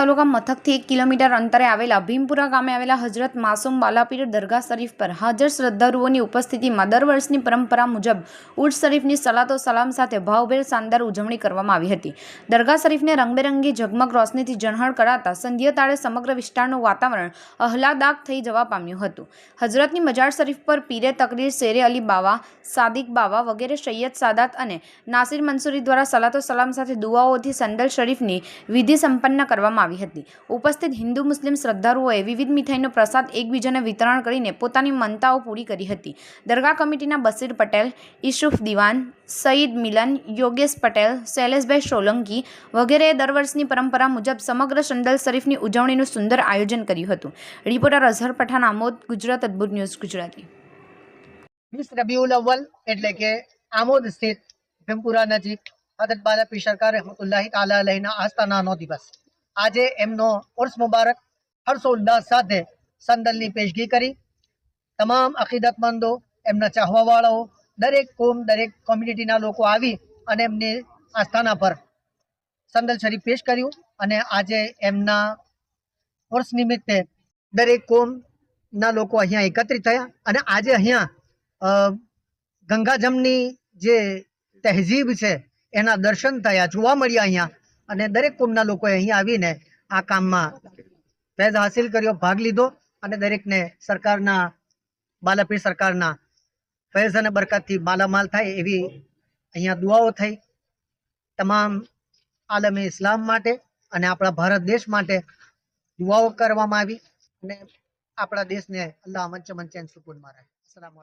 તાલુકા મથકથી એક કિલોમીટર અંતરે આવેલા ભીમપુરા ગામે આવેલા હજરત માસુમ બાલાપીર દરગાહ શરીફ પર હાજર શ્રદ્ધાળુઓની ઉપસ્થિતિમાં દર વર્ષની પરંપરા મુજબ ઉર્જ શરીફની સલાતો સલામ સાથે ભાવભેર શાનદાર ઉજવણી કરવામાં આવી હતી. દરગાહ શરીફને રંગબેરંગી ઝગમગ રોશનીથી ઝણહળ કરાતા સંધ્ય તાળે સમગ્ર વિસ્તારનું વાતાવરણ આહલાદાક થઈ જવા પામ્યું હતું. હજરતની મજાર શરીફ પર પીરે તકરીર શેરે અલી બાવા, સાદિક બાવા વગેરે સૈયદ સાદાત અને નાસિર મંસૂરી દ્વારા સલાતો સલામ સાથે દુઆઓથી સંદલ શરીફની વિધિ સંપન્ન કરવામાં આવી હતી. ઉપસ્થિત હિન્દુ, મુસ્લિમ શ્રદ્ધાળુઓએ વિવિધ મીઠાઈનો પ્રસાદ એકબીજાને વિતરણ કરીને પોતાની મનતાઓ પૂરી કરી હતી. દરગાહ કમિટીના બસીર પટેલ ઈશુફ દિવાન, સઈદ મિલન, યોગેશ પટેલ, શૈલેષભાઈ સોલંકી વગેરેએ દર વર્ષની પરંપરા મુજબ સમગ્ર સંદલ શરીફની ઉજવણીનું સુંદર આયોજન કર્યું હતું. Reporter Azhar Pathan, Amod, Gujarat, Adbhut news, Gujarati. વીસ રબીઉલ અવ્વલ એટલે કે આમોદ સ્થિત ભીમપુરા નજીક હદત બાલા પીર સરકાર રહેમતુલ્લાહી તાલા અલહીના આસ્થાનાનો દિવસ આજે એમનો ઉર્સ મુબારક હર્ષોલ્લાસ સાથે સંદલની પેશગી કરી. તમામ અકીદતમંદો, એમના ચાહવાવાળાઓ, દરેક કોમ, દરેક કોમ્યુનિટીના લોકો આવી અને એમની આસ્થાના પર સંદલ શરીફ પેશ કર્યું અને આજે એમના ઉર્સ નિમિત્તે દરેક કોમના લોકો અહીંયા એકત્રિત થયા અને આજે અહીંયા ગંગાજમની જે તહેજીબ છે, એના દર્શન થયા, જોવા મળ્યા અહીંયા. અને દરેક કોમના લોકોએ અહીંયા આવીને આ કામમાં ફેઝ હાસિલ કર્યો, ભાગ લીધો અને દરેકને સરકારના, બાલાપીર સરકારના ફૈઝ અને બરકતથી માલામાલ થાય એવી અહીંયા દુઆઓ થઈ. તમામ આલમે ઇસ્લામ માટે અને આપણા ભારત દેશ માટે દુઆઓ કરવામાં આવી અને આપણા દેશને અલ્લાહ મંચ મંચેન સુકૂનમાં રહે. અસલામ